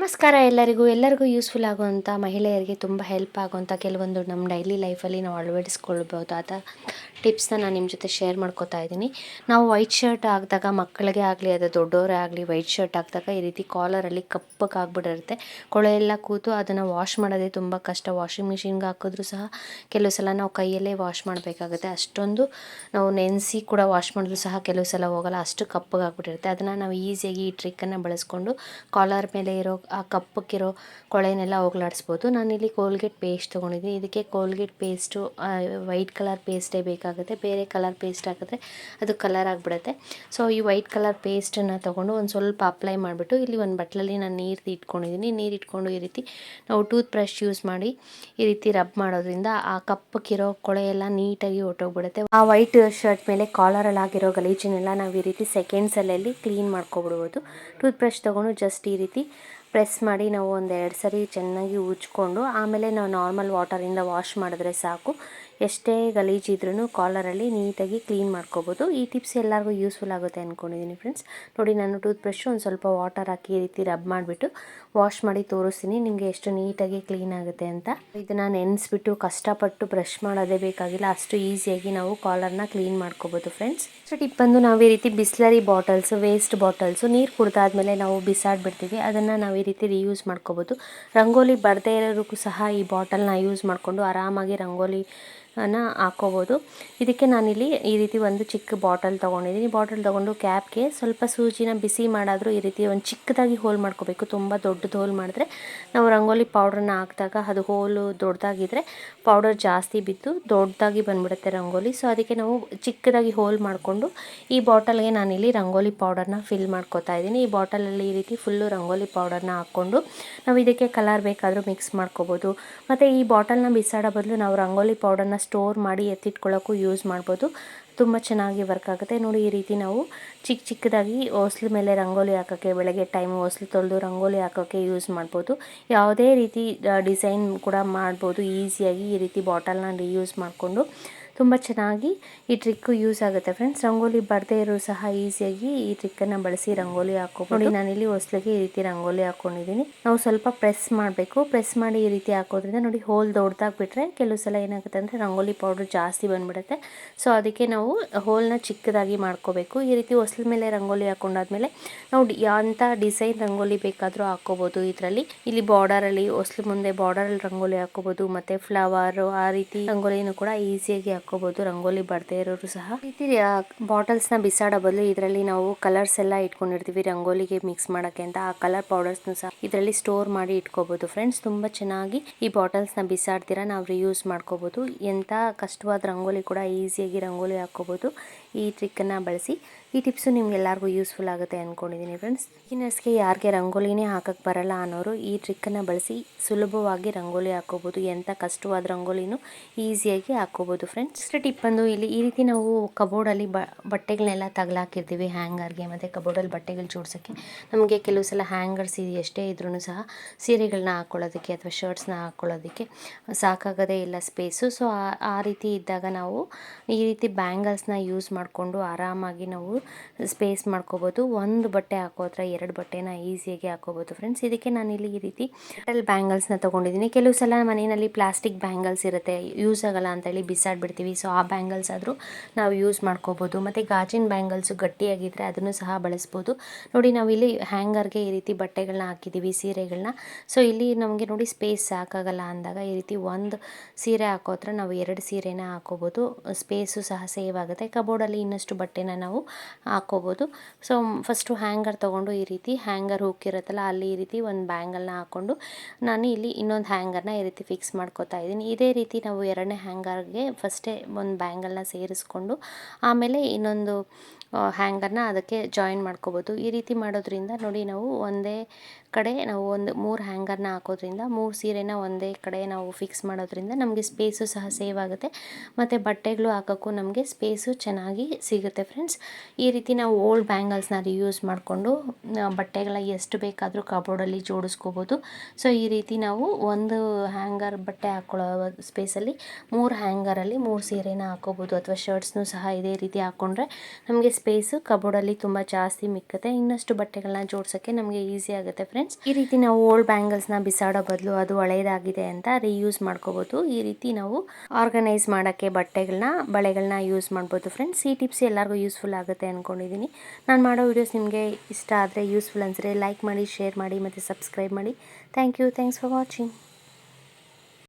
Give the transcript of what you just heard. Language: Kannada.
ನಮಸ್ಕಾರ ಎಲ್ಲರಿಗೂ. ಎಲ್ಲರಿಗೂ ಯೂಸ್ಫುಲ್ ಆಗುವಂಥ ಮಹಿಳೆಯರಿಗೆ ತುಂಬ ಹೆಲ್ಪ್ ಆಗುವಂಥ ಕೆಲವೊಂದು ನಮ್ಮ ಡೈಲಿ ಲೈಫಲ್ಲಿ ನಾವು ಅಳವಡಿಸ್ಕೊಳ್ಬಹುದಾದ ಟಿಪ್ಸ್ನ ನಾನು ನಿಮ್ಮ ಜೊತೆ ಶೇರ್ ಮಾಡ್ಕೋತಾ ಇದ್ದೀನಿ. ನಾವು ವೈಟ್ ಶರ್ಟ್ ಹಾಕಿದಾಗ ಮಕ್ಕಳಿಗೆ ಆಗಲಿ, ಅದು ದೊಡ್ಡವರೇ ಆಗಲಿ ವೈಟ್ ಶರ್ಟ್ ಹಾಕಿದಾಗ ಈ ರೀತಿ ಕಾಲರಲ್ಲಿ ಕಪ್ಪಗಾಗ್ಬಿಟ್ಟಿರುತ್ತೆ ಕೊಳೆ ಎಲ್ಲ ಕೂತು ಅದನ್ನು ವಾಶ್ ಮಾಡೋದೇ ತುಂಬ ಕಷ್ಟ. ವಾಷಿಂಗ್ ಮಿಷಿನ್ಗೆ ಹಾಕಿದ್ರೂ ಸಹ ಕೆಲವು ಸಲ ನಾವು ಕೈಯಲ್ಲೇ ವಾಶ್ ಮಾಡಬೇಕಾಗುತ್ತೆ. ಅಷ್ಟೊಂದು ನಾವು ನೆನೆಸಿ ಕೂಡ ವಾಶ್ ಮಾಡಿದ್ರು ಸಹ ಕೆಲವು ಸಲ ಹೋಗಲ್ಲ. ಅಷ್ಟು ಕಪ್ಪಗಾಗ್ಬಿಟ್ಟಿರುತ್ತೆ ಅದನ್ನು ನಾವು ಈಸಿಯಾಗಿ ಈ ಟ್ರಿಕ್ಕನ್ನು ಬಳಸ್ಕೊಂಡು ಕಾಲರ್ ಮೇಲೆ ಇರೋ ಆ ಕಪ್ಪಕ್ಕಿರೋ ಕೊಳೆನೆಲ್ಲ ಹೋಗ್ಲಾಡಿಸ್ಬೋದು. ನಾನಿಲ್ಲಿ ಕೋಲ್ಗೇಟ್ ಪೇಸ್ಟ್ ತೊಗೊಂಡಿದ್ದೀನಿ. ಇದಕ್ಕೆ ಕೋಲ್ಗೇಟ್ ಪೇಸ್ಟು ವೈಟ್ ಕಲರ್ ಪೇಸ್ಟೇ ಬೇಕಾಗುತ್ತೆ. ಬೇರೆ ಕಲರ್ ಪೇಸ್ಟ್ ಹಾಕಿದ್ರೆ ಅದು ಕಲರ್ ಆಗಿಬಿಡುತ್ತೆ. ಸೊ ಈ ವೈಟ್ ಕಲರ್ ಪೇಸ್ಟನ್ನು ತೊಗೊಂಡು ಒಂದು ಸ್ವಲ್ಪ ಅಪ್ಲೈ ಮಾಡಿಬಿಟ್ಟು ಇಲ್ಲಿ ಒಂದು ಬಟ್ಲಲ್ಲಿ ನಾನು ನೀರು ಇಟ್ಕೊಂಡಿದ್ದೀನಿ. ನೀರು ಇಟ್ಕೊಂಡು ಈ ರೀತಿ ನಾವು ಟೂತ್ ಬ್ರಷ್ ಯೂಸ್ ಮಾಡಿ ಈ ರೀತಿ ರಬ್ ಮಾಡೋದ್ರಿಂದ ಆ ಕಪ್ಪಕ್ಕಿರೋ ಕೊಳೆ ಎಲ್ಲ ನೀಟಾಗಿ ಹೊಟ್ಟೋಗ್ಬಿಡುತ್ತೆ ಆ ವೈಟ್ ಶರ್ಟ್ ಮೇಲೆ ಕಾಲರಲ್ಲಿ ಆಗಿರೋ ಗಲೀಜನ್ನೆಲ್ಲ ನಾವು ಈ ರೀತಿ ಸೆಕೆಂಡ್ಸಲ್ಲಿ ಕ್ಲೀನ್ ಮಾಡ್ಕೊಬಿಡ್ಬೋದು. ಟೂತ್ ಬ್ರಷ್ ತೊಗೊಂಡು ಜಸ್ಟ್ ಈ ರೀತಿ ಪ್ರೆಸ್ ಮಾಡಿ ನಾವು ಒಂದು ಎರಡು ಸರಿ ಚೆನ್ನಾಗಿ ಉಜ್ಕೊಂಡು ಆಮೇಲೆ ನಾವು ನಾರ್ಮಲ್ ವಾಟರಿಂದ ವಾಶ್ ಮಾಡಿದ್ರೆ ಸಾಕು. ಎಷ್ಟೇ ಗಲೀಜಿದ್ರೂ ಕಾಲರಲ್ಲಿ ನೀಟಾಗಿ ಕ್ಲೀನ್ ಮಾಡ್ಕೋಬೋದು. ಈ ಟಿಪ್ಸ್ ಎಲ್ಲರಿಗೂ ಯೂಸ್ಫುಲ್ ಆಗುತ್ತೆ ಅಂದ್ಕೊಂಡಿದ್ದೀನಿ ಫ್ರೆಂಡ್ಸ್ ನೋಡಿ, ನಾನು ಟೂತ್ ಬ್ರಷ್ ಒಂದು ಸ್ವಲ್ಪ ವಾಟರ್ ಹಾಕಿ ಈ ರೀತಿ ರಬ್ ಮಾಡಿಬಿಟ್ಟು ವಾಶ್ ಮಾಡಿ ತೋರಿಸ್ತೀನಿ. ನಿಮಗೆ ಎಷ್ಟು ನೀಟಾಗಿ ಕ್ಲೀನ್ ಆಗುತ್ತೆ ಅಂತ. ಇದನ್ನು ನೆನೆಸ್ಬಿಟ್ಟು ಕಷ್ಟಪಟ್ಟು ಬ್ರಷ್ ಮಾಡೋದೇ ಬೇಕಾಗಿಲ್ಲ. ಅಷ್ಟು ಈಸಿಯಾಗಿ ನಾವು ಕಾಲರ್ನ ಕ್ಲೀನ್ ಮಾಡ್ಕೋಬೋದು ಫ್ರೆಂಡ್ಸ್ ಸೊ ಟಿಪ್ ಬಂದು ನಾವು ಈ ರೀತಿ ಬಿಸ್ಲರಿ ಬಾಟಲ್ಸು ವೇಸ್ಟ್ ಬಾಟಲ್ಸು ನೀರು ಕುಡ್ದಾದ್ಮೇಲೆ ನಾವು ಬಿಸಾಡ್ಬಿಡ್ತೀವಿ. ಅದನ್ನು ನಾವು ಈ ರೀತಿ ರಿಯೂಸ್ ಮಾಡ್ಕೋಬೋದು. ರಂಗೋಲಿ ಬರದೇ ಇರೋರಿಗೂ ಸಹ ಈ ಬಾಟಲ್ನ ಯೂಸ್ ಮಾಡಿಕೊಂಡು ಆರಾಮಾಗಿ ರಂಗೋಲಿ ಅನ್ನ ಹಾಕ್ಕೋಬೋದು ಇದಕ್ಕೆ ನಾನಿಲ್ಲಿ ಈ ರೀತಿ ಒಂದು ಚಿಕ್ಕ ಬಾಟಲ್ ತೊಗೊಂಡಿದ್ದೀನಿ. ಬಾಟಲ್ ತೊಗೊಂಡು ಕ್ಯಾಪ್ಗೆ ಸ್ವಲ್ಪ ಸೂಜಿನ ಬಿಸಿ ಮಾಡಾದರೂ ಈ ರೀತಿ ಒಂದು ಚಿಕ್ಕದಾಗಿ ಹೋಲ್ ಮಾಡ್ಕೋಬೇಕು. ತುಂಬ ದೊಡ್ಡದು ಹೋಲ್ ಮಾಡಿದ್ರೆ ನಾವು ರಂಗೋಲಿ ಪೌಡ್ರನ್ನ ಹಾಕಿದಾಗ ಅದು ಹೋಲು ದೊಡ್ಡದಾಗಿದ್ದರೆ ಪೌಡರ್ ಜಾಸ್ತಿ ಬಿದ್ದು ದೊಡ್ಡದಾಗಿ ಬಂದ್ಬಿಡುತ್ತೆ ರಂಗೋಲಿ. ಸೊ, ಅದಕ್ಕೆ ನಾವು ಚಿಕ್ಕದಾಗಿ ಹೋಲ್ ಮಾಡಿಕೊಂಡು ಈ ಬಾಟಲ್ಗೆ ನಾನಿಲ್ಲಿ ರಂಗೋಲಿ ಪೌಡರ್ನ ಫಿಲ್ ಮಾಡ್ಕೋತಾ ಇದ್ದೀನಿ. ಈ ಬಾಟಲಲ್ಲಿ ಈ ರೀತಿ ಫುಲ್ಲು ರಂಗೋಲಿ ಪೌಡರ್ನ ಹಾಕ್ಕೊಂಡು ನಾವು ಇದಕ್ಕೆ ಕಲರ್ ಬೇಕಾದರೂ ಮಿಕ್ಸ್ ಮಾಡ್ಕೋಬೋದು. ಮತ್ತು ಈ ಬಾಟಲ್ನ ಬಿಸಾಡೋ ಬದಲು ನಾವು ರಂಗೋಲಿ ಪೌಡರ್ನ ಸ್ಟೋರ್ ಮಾಡಿ ಎತ್ತಿಟ್ಕೊಳ್ಳೋಕ್ಕೂ ಯೂಸ್ ಮಾಡ್ಬೋದು. ತುಂಬ ಚೆನ್ನಾಗಿ ವರ್ಕ್ ಆಗುತ್ತೆ. ನೋಡಿ, ಈ ರೀತಿ ನಾವು ಚಿಕ್ಕ ಚಿಕ್ಕದಾಗಿ ಹೊಸ್ಲು ಮೇಲೆ ರಂಗೋಲಿ ಹಾಕೋಕ್ಕೆ, ಬೆಳಗ್ಗೆ ಟೈಮ್ ಹೊಸ್ಲು ತೊಳೆದು ರಂಗೋಲಿ ಹಾಕೋಕ್ಕೆ ಯೂಸ್ ಮಾಡ್ಬೋದು. ಯಾವುದೇ ರೀತಿ ಡಿಸೈನ್ ಕೂಡ ಮಾಡ್ಬೋದು. ಈಸಿಯಾಗಿ ಈ ರೀತಿ ಬಾಟಲ್ನ ರೀಯೂಸ್ ಮಾಡಿಕೊಂಡು. ತುಂಬ ಚೆನ್ನಾಗಿ ಈ ಟ್ರಿಕ್ಕು ಯೂಸ್ ಆಗುತ್ತೆ ಫ್ರೆಂಡ್ಸ್ ರಂಗೋಲಿ ಬರದೇ ಇರೋ ಸಹ ಈಸಿಯಾಗಿ ಈ ಟ್ರಿಕ್ಕನ್ನು ಬಳಸಿ ರಂಗೋಲಿ ಹಾಕೋಬೋದು ನೋಡಿ ನಾನಿಲ್ಲಿ ಹೊಸ್ಲಿಗೆ ಈ ರೀತಿ ರಂಗೋಲಿ ಹಾಕೊಂಡಿದ್ದೀನಿ ನಾವು ಸ್ವಲ್ಪ ಪ್ರೆಸ್ ಮಾಡಬೇಕು. ಪ್ರೆಸ್ ಮಾಡಿ ಈ ರೀತಿ ಹಾಕೋದ್ರಿಂದ ನೋಡಿ ಹೋಲ್ ದೊಡ್ಡದಾಗಿ ಬಿಟ್ಟರೆ ಕೆಲವು ಸಲ ಏನಾಗುತ್ತೆ ಅಂದರೆ ರಂಗೋಲಿ ಪೌಡ್ರ್ ಜಾಸ್ತಿ ಬಂದ್ಬಿಡುತ್ತೆ. ಸೊ ಅದಕ್ಕೆ ನಾವು ಹೋಲ್ನ ಚಿಕ್ಕದಾಗಿ ಮಾಡ್ಕೋಬೇಕು. ಈ ರೀತಿ ಹೊಸ್ಲ ಮೇಲೆ ರಂಗೋಲಿ ಹಾಕೊಂಡಾದ್ಮೇಲೆ ನಾವು ಎಂಥ ಡಿಸೈನ್ ರಂಗೋಲಿ ಬೇಕಾದರೂ ಹಾಕೋಬೋದು ಇದರಲ್ಲಿ. ಇಲ್ಲಿ ಬಾರ್ಡರಲ್ಲಿ ಹೊಸ್ಲು ಮುಂದೆ ಬಾರ್ಡರಲ್ಲಿ ರಂಗೋಲಿ ಹಾಕೋಬೋದು ಮತ್ತು ಫ್ಲವರು ಆ ರೀತಿ ರಂಗೋಲಿನೂ ಕೂಡ ಈಸಿಯಾಗಿ ಹಾಕೋಬಹುದು ರಂಗೋಲಿ ಬರ್ದೇ ಇರೋರು ಸಹ. ಬಾಟಲ್ಸ್ನ ಬಿಸಾಡೋ ಬದಲು ಇದರಲ್ಲಿ ನಾವು ಕಲರ್ಸ್ ಎಲ್ಲ ಇಟ್ಕೊಂಡಿರ್ತೀವಿ ರಂಗೋಲಿಗೆ ಮಿಕ್ಸ್ ಮಾಡೋಕ್ಕೆ ಅಂತ. ಆ ಕಲರ್ ಪೌಡರ್ಸ್ನು ಸಹ ಇದರಲ್ಲಿ ಸ್ಟೋರ್ ಮಾಡಿ ಇಟ್ಕೋಬೋದು. ಫ್ರೆಂಡ್ಸ್, ತುಂಬ ಚೆನ್ನಾಗಿ ಈ ಬಾಟಲ್ಸ್ನ ಬಿಸಾಡ್ತೀರಾ ನಾವು ರಿಯೂಸ್ ಮಾಡ್ಕೋಬಹುದು ಎಂಥ ಕಷ್ಟವಾದ ರಂಗೋಲಿ ಕೂಡ ಈಸಿಯಾಗಿ ರಂಗೋಲಿ ಹಾಕೋಬಹುದು ಈ ಟ್ರಿಕ್ಕನ್ನು ಬಳಸಿ ಈ ಟಿಪ್ಸು ನಿಮ್ಗೆಲ್ಲರಿಗೂ ಯೂಸ್ಫುಲ್ ಆಗುತ್ತೆ ಅಂದ್ಕೊಂಡಿದ್ದೀನಿ ಫ್ರೆಂಡ್ಸ್. ಬಿಗಿನರ್ಸ್ಗೆ ಯಾರಿಗೆ ರಂಗೋಲಿನೇ ಹಾಕಕ್ಕೆ ಬರಲ್ಲ ಅನ್ನೋರು ಈ ಟ್ರಿಕ್ಕನ್ನು ಬಳಸಿ ಸುಲಭವಾಗಿ ರಂಗೋಲಿ ಹಾಕೋಬೋದು ಎಂಥ ಕಷ್ಟವಾದ ರಂಗೋಲಿನೂ ಈಸಿಯಾಗಿ ಹಾಕೋಬೋದು ಫ್ರೆಂಡ್ಸ್. ನೆಕ್ಸ್ಟ್ ಟಿಪ್ ಬಂದು ಇಲ್ಲಿ ಈ ರೀತಿ ನಾವು ಕಬೋರ್ಡಲ್ಲಿ ಬ ಬಟ್ಟೆಗಳನ್ನೆಲ್ಲ ತಗಲಾಕಿರ್ತೀವಿ ಹ್ಯಾಂಗರ್ಗೆ ಮತ್ತು ಕಬೋರ್ಡಲ್ಲಿ ಬಟ್ಟೆಗಳು ಜೋಡ್ಸೋಕ್ಕೆ. ನಮಗೆ ಕೆಲವು ಸಲ ಹ್ಯಾಂಗರ್ಸ್ ಎಷ್ಟೇ ಇದ್ರೂ ಸಹ ಸೀರೆಗಳನ್ನ ಹಾಕ್ಕೊಳ್ಳೋದಕ್ಕೆ ಅಥವಾ ಶರ್ಟ್ಸ್ನ ಹಾಕ್ಕೊಳ್ಳೋದಕ್ಕೆ ಸಾಕಾಗೋದೇ ಇಲ್ಲ ಸ್ಪೇಸು ಸೊ ಆ ರೀತಿ ಇದ್ದಾಗ ನಾವು ಈ ರೀತಿ ಬ್ಯಾಂಗಲ್ಸ್ನ ಯೂಸ್ ಮಾಡಿಕೊಂಡು ಆರಾಮಾಗಿ ನಾವು ಸ್ಪೇಸ್ ಮಾಡ್ಕೋಬೋದು. ಒಂದು ಬಟ್ಟೆ ಹಾಕೋದ್ರೆ ಎರಡು ಬಟ್ಟೆನ ಈಸಿಯಾಗಿ ಹಾಕೋಬೋದು ಫ್ರೆಂಡ್ಸ್ ಇದಕ್ಕೆ ನಾನು ಇಲ್ಲಿ ಈ ರೀತಿ ಬ್ಯಾಂಗಲ್ಸ್ನ ತೊಗೊಂಡಿದ್ದೀನಿ. ಕೆಲವು ಸಲ ಮನೆಯಲ್ಲಿ ಪ್ಲಾಸ್ಟಿಕ್ ಬ್ಯಾಂಗಲ್ಸ್ ಇರುತ್ತೆ ಯೂಸ್ ಆಗಲ್ಲ ಅಂತೇಳಿ ಬಿಸಾಡ್ಬಿಡ್ತೀವಿ. ಸೊ ಆ ಬ್ಯಾಂಗಲ್ಸ್ ಆದರೂ ನಾವು ಯೂಸ್ ಮಾಡ್ಕೋಬೋದು. ಮತ್ತು ಗಾಜಿನ ಬ್ಯಾಂಗಲ್ಸು ಗಟ್ಟಿಯಾಗಿದ್ದರೆ ಅದನ್ನು ಸಹ ಬಳಸ್ಬೋದು. ನೋಡಿ ನಾವು ಇಲ್ಲಿ ಹ್ಯಾಂಗರ್ಗೆ ಈ ರೀತಿ ಬಟ್ಟೆಗಳನ್ನ ಹಾಕಿದ್ದೀವಿ ಸೀರೆಗಳನ್ನ ಸೊ ಇಲ್ಲಿ ನಮಗೆ ನೋಡಿ ಸ್ಪೇಸ್ ಸಾಕಾಗಲ್ಲ ಅಂದಾಗ ಈ ರೀತಿ ಒಂದು ಸೀರೆ ಹಾಕೋತ್ರ ನಾವು ಎರಡು ಸೀರೆನ ಹಾಕೋಬೋದು. ಸ್ಪೇಸು ಸಹ ಸೇವ್ ಆಗುತ್ತೆ. ಕಬೋರ್ಡಲ್ಲಿ ಇನ್ನಷ್ಟು ಬಟ್ಟೆನ ನಾವು ಹಾಕೋಬೋದು. ಸೊ ಫಸ್ಟು ಹ್ಯಾಂಗರ್ ತೊಗೊಂಡು ಈ ರೀತಿ ಹ್ಯಾಂಗರ್ ಹುಕ್ ಇರುತ್ತಲ್ಲ, ಅಲ್ಲಿ ಈ ರೀತಿ ಒಂದು ಬ್ಯಾಂಗಲ್ನ ಹಾಕ್ಕೊಂಡು ನಾನು ಇಲ್ಲಿ ಇನ್ನೊಂದು ಹ್ಯಾಂಗರ್ನ ಈ ರೀತಿ ಫಿಕ್ಸ್ ಮಾಡ್ಕೋತಾ ಇದ್ದೀನಿ. ಇದೇ ರೀತಿ ನಾವು ಎರಡನೇ ಹ್ಯಾಂಗರ್ಗೆ ಫಸ್ಟೇ ಒಂದು ಬ್ಯಾಂಗಲ್ನ ಸೇರಿಸ್ಕೊಂಡು ಆಮೇಲೆ ಇನ್ನೊಂದು ಹ್ಯಾಂಗರ್ನ ಅದಕ್ಕೆ ಜಾಯಿನ್ ಮಾಡ್ಕೋಬೋದು. ಈ ರೀತಿ ಮಾಡೋದ್ರಿಂದ ನೋಡಿ ನಾವು ಒಂದೇ ಕಡೆ ನಾವು ಒಂದು ಮೂರು ಹ್ಯಾಂಗರ್ನ ಹಾಕೋದ್ರಿಂದ ಮೂರು ಸೀರೆನ ಒಂದೇ ಕಡೆ ನಾವು ಫಿಕ್ಸ್ ಮಾಡೋದ್ರಿಂದ ನಮಗೆ ಸ್ಪೇಸು ಸಹ ಸೇವ್ ಆಗುತ್ತೆ. ಮತ್ತು ಬಟ್ಟೆಗಳು ಹಾಕೋಕ್ಕೂ ನಮಗೆ ಸ್ಪೇಸು ಚೆನ್ನಾಗಿ ಸಿಗುತ್ತೆ ಫ್ರೆಂಡ್ಸ್ ಈ ರೀತಿ ನಾವು ಓಲ್ಡ್ ಬ್ಯಾಂಗಲ್ಸ್ನ ರಿಯೂಸ್ ಮಾಡಿಕೊಂಡು ಬಟ್ಟೆಗಳ ಎಷ್ಟು ಬೇಕಾದರೂ ಕಬೋರ್ಡಲ್ಲಿ ಜೋಡಿಸ್ಕೋಬೋದು. ಸೊ ಈ ರೀತಿ ನಾವು ಒಂದು ಹ್ಯಾಂಗರ್ ಬಟ್ಟೆ ಹಾಕ್ಕೊಳ್ಳೋ ಸ್ಪೇಸಲ್ಲಿ ಮೂರು ಹ್ಯಾಂಗರಲ್ಲಿ ಮೂರು ಸೀರೆನ ಹಾಕೋಬೋದು ಅಥವಾ ಶರ್ಟ್ಸ್ನೂ ಸಹ ಇದೇ ರೀತಿ ಹಾಕ್ಕೊಂಡ್ರೆ ನಮಗೆ ಸ್ಪೇಸು ಕಬೋರ್ಡಲ್ಲಿ ತುಂಬ ಜಾಸ್ತಿ ಮಿಕ್ಕುತ್ತೆ. ಇನ್ನಷ್ಟು ಬಟ್ಟೆಗಳನ್ನ ಜೋಡ್ಸೋಕ್ಕೆ ನಮಗೆ ಈಸಿ ಆಗುತ್ತೆ ಫ್ರೆಂಡ್ಸ್. ಫ್ರೆಂಡ್ಸ್ ಈ ರೀತಿ ನಾವು ಓಲ್ಡ್ ಬ್ಯಾಂಗಲ್ಸ್ನ ಬಿಸಾಡೋ ಬದಲು ಅದು ಹಳೆಯದಾಗಿದೆ ಅಂತ ರೀಯೂಸ್ ಮಾಡ್ಕೋಬೋದು. ಈ ರೀತಿ ನಾವು ಆರ್ಗನೈಸ್ ಮಾಡೋಕ್ಕೆ ಬಟ್ಟೆಗಳನ್ನ ಬಳೆಗಳನ್ನ ಯೂಸ್ ಮಾಡ್ಬೋದು ಫ್ರೆಂಡ್ಸ್. ಈ ಟಿಪ್ಸ್ ಎಲ್ಲರಿಗೂ ಯೂಸ್ಫುಲ್ ಆಗುತ್ತೆ ಅಂದ್ಕೊಂಡಿದ್ದೀನಿ ನಾನು ಮಾಡೋ ವೀಡಿಯೋಸ್ ನಿಮಗೆ ಇಷ್ಟ ಆದರೆ ಯೂಸ್ಫುಲ್ ಅನಿಸಿದ್ರೆ ಲೈಕ್ ಮಾಡಿ, ಶೇರ್ ಮಾಡಿ ಮತ್ತು ಸಬ್ಸ್ಕ್ರೈಬ್ ಮಾಡಿ. Thank you. Thanks for watching.